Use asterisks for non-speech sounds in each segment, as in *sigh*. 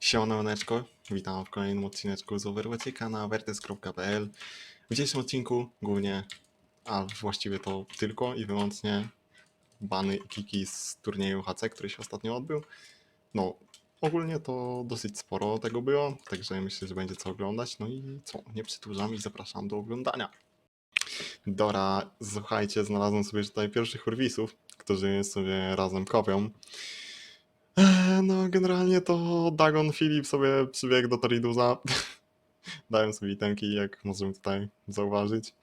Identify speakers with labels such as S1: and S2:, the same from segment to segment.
S1: Siemaneczko, witam w kolejnym odcineczku z Overwatchika na vertes.pl W dzisiejszym odcinku głównie, a właściwie to tylko i wyłącznie bany kiki z turnieju HC, który się ostatnio odbył. No, ogólnie to dosyć sporo tego było, także myślę, że będzie co oglądać. No i co, nie przedłużam i zapraszam do oglądania. Dora, słuchajcie, znalazłem sobie tutaj pierwszych urwisów, którzy sobie razem kopią. Eee, No, generalnie to Dagon Filip sobie przybiegł do Toriduza. *laughs* Dałem sobie itemki, jak możemy tutaj zauważyć.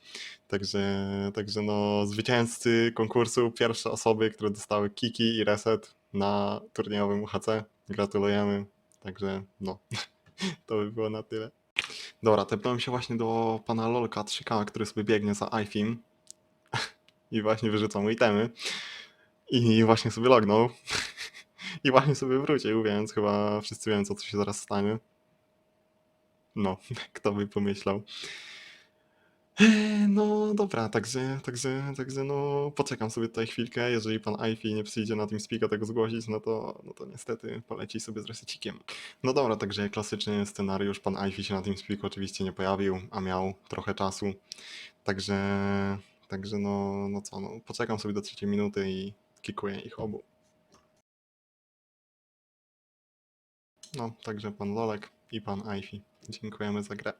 S1: Także, także no, zwycięzcy konkursu, pierwsze osoby, które dostały kiki i reset na turniejowym UHC. Gratulujemy. Także no, *laughs* to by było na tyle. Dobra, tepnąłem się właśnie do pana Lolka 3K, który sobie biegnie za iFim *laughs* i właśnie wyrzucał mu itemy. I właśnie sobie lognął. I właśnie sobie wrócił, więc chyba wszyscy wiemy, co tu się zaraz stanie. No, *laughs* kto by pomyślał. No dobra, także, także, także no poczekam sobie tutaj chwilkę. Jeżeli pan Aifi nie przyjdzie na tym speaka tego zgłosić, no to, no to niestety poleci sobie z resecikiem. No dobra, także klasyczny scenariusz. Pan Aifi się na tym speaku oczywiście nie pojawił, a miał trochę czasu. Także, także no, no co, no poczekam sobie do trzeciej minuty i kikuję ich obu. No, także pan Lolek i pan Aifi. Dziękujemy za grę.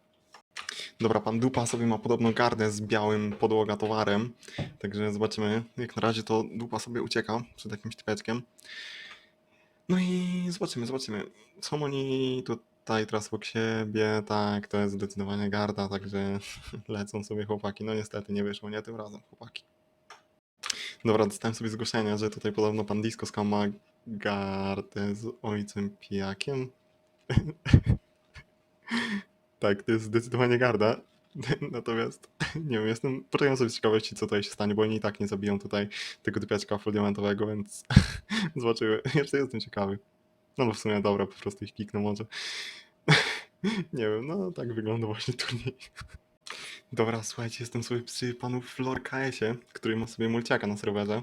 S1: Dobra, pan Dupa sobie ma podobną gardę z białym podłoga towarem. Także zobaczymy. Jak na razie to Dupa sobie ucieka przed jakimś typeczkiem. No i zobaczymy, zobaczymy. Są oni tutaj teraz obok siebie, tak, to jest zdecydowanie garda, także *laughs* lecą sobie chłopaki. No niestety nie wyszło, nie tym razem chłopaki. Dobra, dostałem sobie zgłoszenie, że tutaj podobno pan Disco Scam ma gardę z ojcem pijakiem. *laughs* tak, to jest zdecydowanie garda. *laughs* Natomiast *laughs* nie wiem, jestem. Poczekam sobie ciekawości, co tutaj się stanie, bo oni i tak nie zabiją tutaj tego typiaczka diamentowego, więc zobaczymy. Jeszcze jestem ciekawy. No bo w sumie dobra, po prostu ich kiknę może. nie wiem, no tak wygląda właśnie turniej. Dobra, słuchajcie, jestem sobie przy panu Flor KS-ie, który ma sobie mulciaka na serwerze.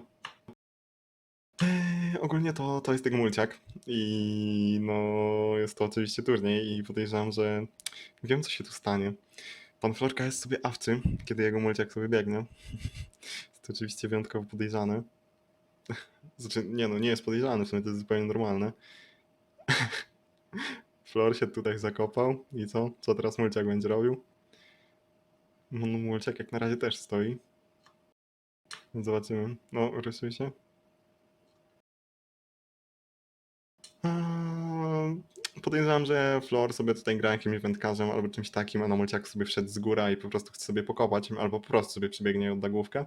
S1: Eee, ogólnie to, to jest tego mulciak i no jest to oczywiście turniej i podejrzewam, że wiem co się tu stanie. Pan Florka jest sobie awczy, kiedy jego mulciak sobie biegnie. *laughs* Jest to oczywiście wyjątkowo podejrzane. *laughs* Znaczy, nie no, nie jest podejrzane, w sumie to jest zupełnie normalne. *laughs* Flor się tutaj zakopał i co? Co teraz mulciak będzie robił? Mulciak jak na razie też stoi. Zobaczymy. No, rysuje się. Eee, Podejrzewam, że Flor sobie tutaj gra jakimś wędkarzem albo czymś takim, a na mulciak sobie wszedł z góra i po prostu chce sobie pokopać, albo po prostu sobie przybiegnie i odda główkę.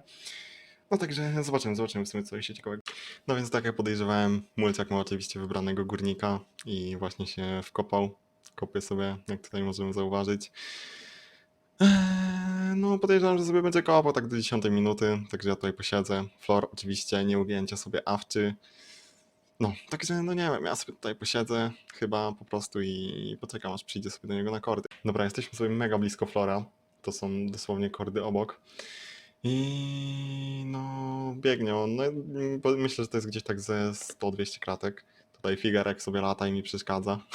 S1: No także zobaczymy, zobaczymy w sumie co się ciekawego. No więc tak jak podejrzewałem, mulciak ma oczywiście wybranego górnika i właśnie się wkopał. Kopię sobie, jak tutaj możemy zauważyć. Eee, No podejrzewam, że sobie będzie kopał tak do 10 minuty, także ja tutaj posiedzę. Flor oczywiście nie ujęcie sobie awczy. No, także no nie wiem, ja sobie tutaj posiedzę chyba po prostu i poczekam aż przyjdzie sobie do niego na kordy. Dobra, jesteśmy sobie mega blisko Flora, to są dosłownie kordy obok. I no biegnie on, no, myślę, że to jest gdzieś tak ze 100-200 kratek. Tutaj figarek sobie lata i mi przeszkadza. *laughs*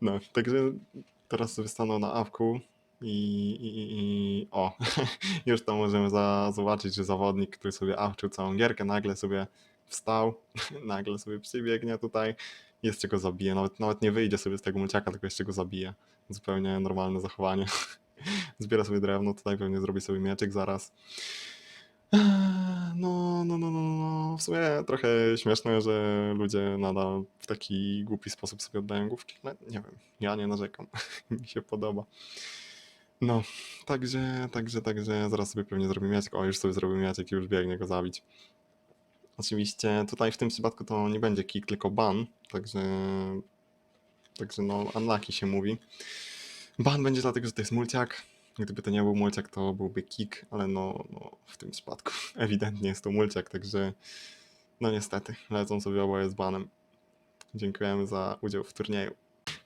S1: No, także teraz sobie stanął na awku i, i, i, o, *laughs* już to możemy za, zobaczyć, że zawodnik, który sobie awczył całą gierkę, nagle sobie wstał, *laughs* nagle sobie przybiegnie tutaj, jeszcze go zabije, nawet, nawet nie wyjdzie sobie z tego mulciaka, tylko jeszcze go zabije. Zupełnie normalne zachowanie. *laughs* Zbiera sobie drewno, tutaj pewnie zrobi sobie mieczyk zaraz. Eee, No, no, no, no, no. W sumie trochę śmieszne, że ludzie nadal w taki głupi sposób sobie oddają główki. No, nie wiem, ja nie narzekam. Mi się podoba. No, także, także, także zaraz sobie pewnie zrobię mieczek. O, już sobie zrobił mieczek i już biegnie go zabić. Oczywiście tutaj w tym przypadku to nie będzie kick, tylko ban, także, także no unlucky się mówi. Ban będzie dlatego, że to jest mulciak. Gdyby to nie był mulciak, to byłby kick, ale no, no w tym przypadku *laughs* ewidentnie jest to mulciak, także no niestety, lecą sobie oboje z banem. Dziękujemy za udział w turnieju.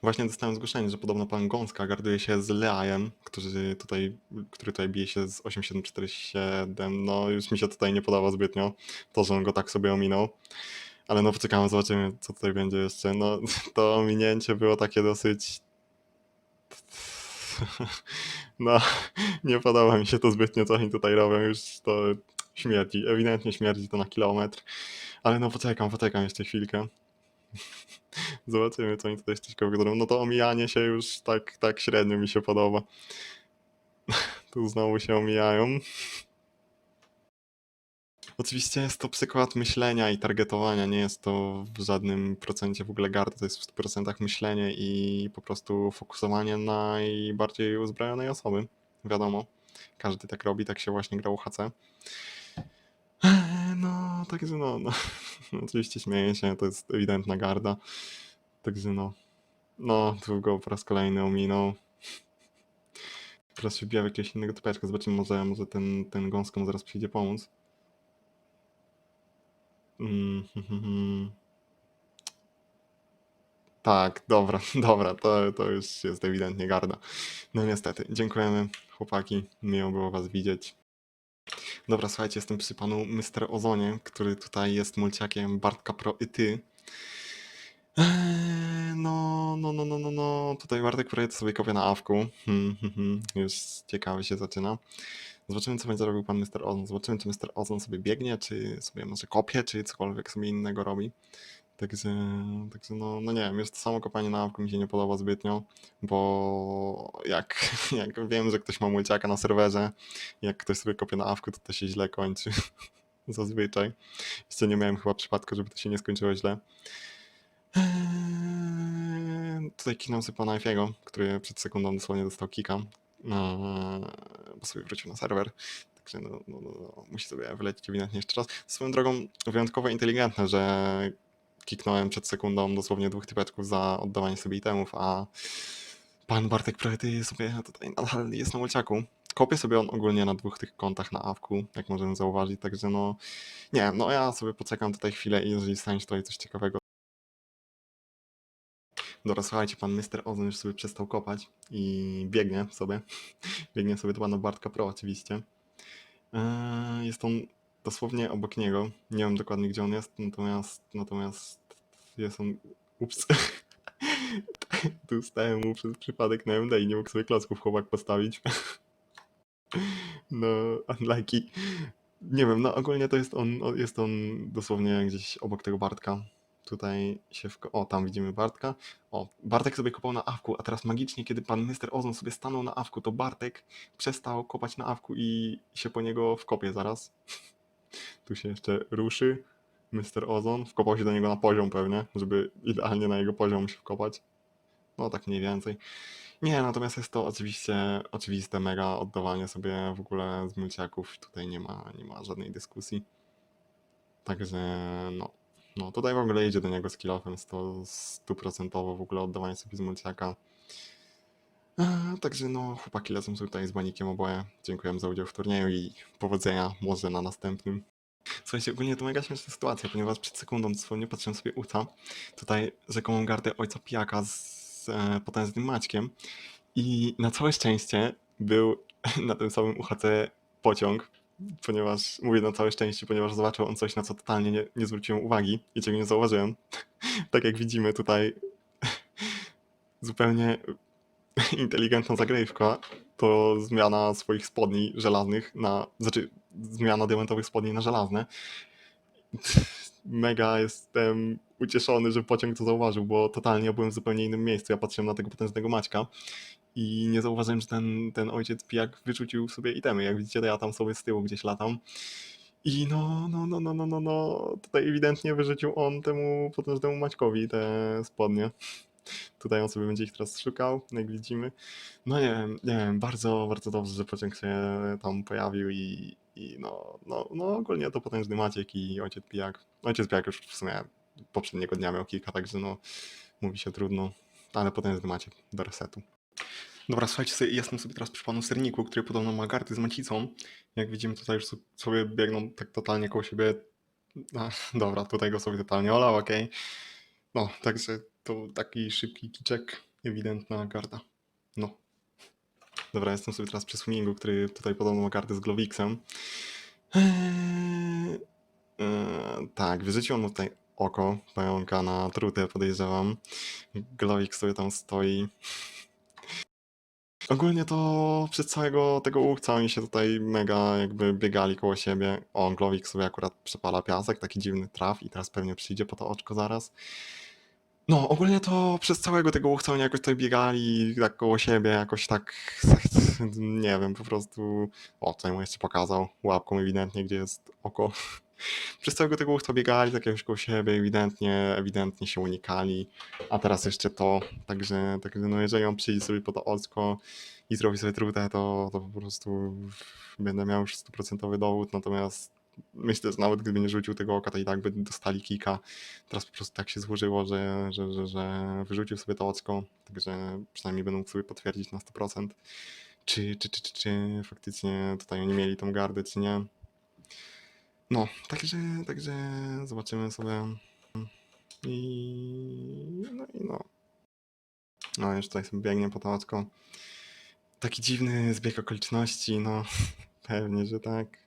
S1: Właśnie dostałem zgłoszenie, że podobno pan Gąska garduje się z Leajem, który tutaj, który tutaj bije się z 8747. No już mi się tutaj nie podoba zbytnio to, że on go tak sobie ominął. Ale no poczekamy, zobaczymy, co tutaj będzie jeszcze. No, *laughs* to minięcie było takie dosyć... *laughs* No, nie podoba mi się to zbytnio, co oni tutaj robią. Już to śmierdzi, ewidentnie śmierdzi to na kilometr. Ale no poczekam, poczekam jeszcze chwilkę. *laughs* Zobaczymy, co oni tutaj jeszcze ciekawego zrobią. No to omijanie się już tak, tak średnio mi się podoba. Tu znowu się omijają. Oczywiście jest to przykład myślenia i targetowania, nie jest to w żadnym procencie w ogóle garda, to jest w 100% myślenie i po prostu fokusowanie na najbardziej uzbrojonej osoby. Wiadomo, każdy tak robi, tak się właśnie gra UHC. Eee, No, także no, no. Oczywiście śmieję się, to jest ewidentna garda. Także no, no, tu go po raz kolejny ominął. Teraz się wbija w jakiegoś innego typeczka, zobaczymy, może, może ten, ten gąsko mu zaraz przyjdzie pomóc. Mm, hmm, hmm. Tak, dobra, *laughs* dobra, to, to już jest ewidentnie garda. No niestety, dziękujemy chłopaki, miło było was widzieć. Dobra, słuchajcie, jestem przy panu Mr. Ozonie, który tutaj jest mulciakiem Bartka Pro i ty. Eee, No, no, no, no, no, no. Tutaj Bartek projektu sobie kopie na awku. Hmm, hmm, hmm. Już ciekawy się zaczyna. Zobaczymy, co będzie robił pan Mr. Ozon. Zobaczymy, czy Mr. Ozon sobie biegnie, czy sobie może kopie, czy cokolwiek sobie innego robi. Także, także no, no nie wiem, to samo kopanie na awku mi się nie podoba zbytnio, bo jak, *laughs* jak wiem, że ktoś ma mulciaka na serwerze, jak ktoś sobie kopie na awku, to to się źle kończy. *laughs* Zazwyczaj. Jeszcze nie miałem chyba przypadku, żeby to się nie skończyło źle. Eee, Tutaj kinął sobie pana Efiego, który przed sekundą dosłownie dostał kika, eee, bo sobie wrócił na serwer. Także no, no, no, no, musi sobie wylecieć ewidentnie jeszcze raz. Swoją drogą wyjątkowo inteligentne, że kiknąłem przed sekundą dosłownie dwóch typeczków za oddawanie sobie itemów, a pan Bartek Projety sobie tutaj nadal jest na mulciaku. Kopię sobie on ogólnie na dwóch tych kontach na awku, jak możemy zauważyć, także no nie no ja sobie poczekam tutaj chwilę i jeżeli stanie się tutaj coś ciekawego, Dobra, słuchajcie, pan Mr. Ozon już sobie przestał kopać i biegnie sobie. *laughs* Biegnie sobie do pana Bartka Pro oczywiście. Eee, Jest on dosłownie obok niego. Nie wiem dokładnie gdzie on jest, natomiast natomiast jest on... Ups. *laughs* tu stałem mu przez przypadek na MD i nie mógł sobie klocków chłopak postawić. no, unlucky. Nie wiem, no ogólnie to jest on, jest on dosłownie gdzieś obok tego Bartka. Tutaj się w... O, tam widzimy Bartka. O, Bartek sobie kopał na awku, a teraz magicznie, kiedy pan Mr. Ozon sobie stanął na awku, to Bartek przestał kopać na awku i się po niego wkopie zaraz. Tu się jeszcze ruszy. Mr. Ozon wkopał się do niego na poziom pewnie, żeby idealnie na jego poziom się wkopać. No tak mniej więcej. Nie, natomiast jest to oczywiście oczywiste mega oddawanie sobie w ogóle z mulciaków. Tutaj nie ma, nie ma żadnej dyskusji. Także no. No tutaj w ogóle idzie do niego z kill-offem, jest to stuprocentowo w ogóle oddawanie sobie z mulciaka. Eee, Także no, chłopaki lecą tutaj z banikiem oboje. Dziękuję za udział w turnieju i powodzenia może na następnym. Słuchajcie, ogólnie to mega śmieszna sytuacja, ponieważ przed sekundą dosłownie patrzyłem sobie uta, tutaj rzekomą gardę ojca pijaka z e, potężnym Maćkiem i na całe szczęście był *laughs* na tym samym UHC pociąg, ponieważ, mówię na całe szczęście, ponieważ zobaczył on coś, na co totalnie nie, nie zwróciłem uwagi i czego nie zauważyłem. *laughs* tak jak widzimy tutaj *laughs* zupełnie *laughs* inteligentna zagrywka to zmiana swoich spodni żelaznych na, znaczy zmiana diamentowych spodni na żelazne. *laughs* Mega jestem ucieszony, że pociąg to zauważył, bo totalnie ja byłem w zupełnie innym miejscu. Ja patrzyłem na tego potężnego Maćka i nie zauważyłem, że ten, ten ojciec pijak wyrzucił sobie itemy. Jak widzicie, to ja tam sobie z tyłu gdzieś latam. I no, no, no, no, no, no, no, tutaj ewidentnie wyrzucił on temu potężnemu Maćkowi te spodnie. Tutaj on sobie będzie ich teraz szukał, jak widzimy. No nie wiem, nie wiem, bardzo, bardzo dobrze, że pociąg się tam pojawił i, i no, no, no ogólnie to potężny Maciek i ojciec pijak. Ojciec pijak już w sumie poprzedniego dnia miał kilka, także no mówi się trudno, ale potężny Maciek do resetu. Dobra, słuchajcie, jestem sobie teraz przy panu Serniku, który podobno ma gardy z macicą. Jak widzimy tutaj już so- sobie biegną tak totalnie koło siebie. A, dobra, tutaj go sobie totalnie olał, okej. No, także to taki szybki kiczek, ewidentna garda. No. Dobra, jestem sobie teraz przy swingingu, który tutaj podobno ma gardę z Glowixem. Eee, eee, tak, wyrzucił on tutaj oko pająka na trutę podejrzewam. Glowik sobie tam stoi. Ogólnie to przez całego tego łupca oni się tutaj mega jakby biegali koło siebie. O, Glowik sobie akurat przepala piasek, taki dziwny traf i teraz pewnie przyjdzie po to oczko zaraz. No, ogólnie to przez całego tego oni jakoś tutaj biegali tak koło siebie, jakoś tak, *laughs* nie wiem, po prostu... O, tutaj mu jeszcze pokazał łapką ewidentnie, gdzie jest oko. *laughs* Przez całego tego łupca biegali tak jakoś koło siebie, ewidentnie, ewidentnie się unikali. A teraz jeszcze to, także, także no jeżeli on przyjdzie sobie po to oczko i zrobi sobie trutę, to, to po prostu będę miał już stuprocentowy dowód, natomiast myślę, że nawet gdyby nie rzucił tego oka, to i tak by dostali kika. Teraz po prostu tak się złożyło, że, że, że, że wyrzucił sobie to oczko, także przynajmniej będą mógł sobie potwierdzić na 100%, czy, czy, czy, czy, czy faktycznie tutaj oni mieli tą gardę, czy nie. No, także, także zobaczymy sobie. I no i no. No, już tutaj sobie biegnie po to oczko. Taki dziwny zbieg okoliczności, no *laughs* pewnie, że tak.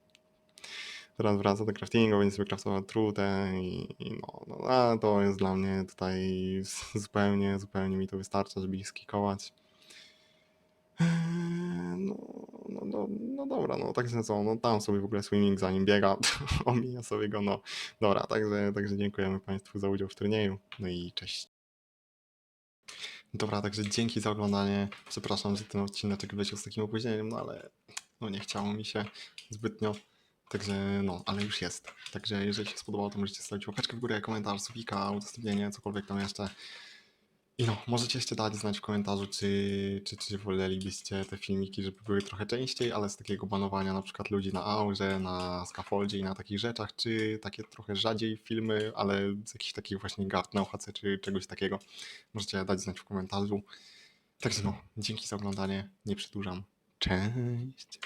S1: Teraz wraca do craftingu, będzie sobie craftował trutę i, i no, no, a to jest dla mnie tutaj *laughs* zupełnie, zupełnie mi to wystarcza, żeby ich skikować. Eee, No, no, no, no dobra, no także co, no tam sobie w ogóle swimming zanim biega, *laughs* omija sobie go, no dobra, także, także dziękujemy Państwu za udział w turnieju, no i cześć. Dobra, także dzięki za oglądanie. Przepraszam, że ten odcinek wleciał z takim opóźnieniem, no ale no nie chciało mi się zbytnio. Także no, ale już jest. Także jeżeli się spodobało, to możecie stawić łapeczkę w górę, komentarz, subika, udostępnienie, cokolwiek tam jeszcze. I no, możecie jeszcze dać znać w komentarzu, czy, czy, czy wolelibyście te filmiki, żeby były trochę częściej, ale z takiego banowania na przykład ludzi na aurze, na scaffoldzie i na takich rzeczach, czy takie trochę rzadziej filmy, ale z jakichś takich właśnie gard na OHC, czy czegoś takiego. Możecie dać znać w komentarzu. Także no, dzięki za oglądanie, nie przedłużam. Cześć!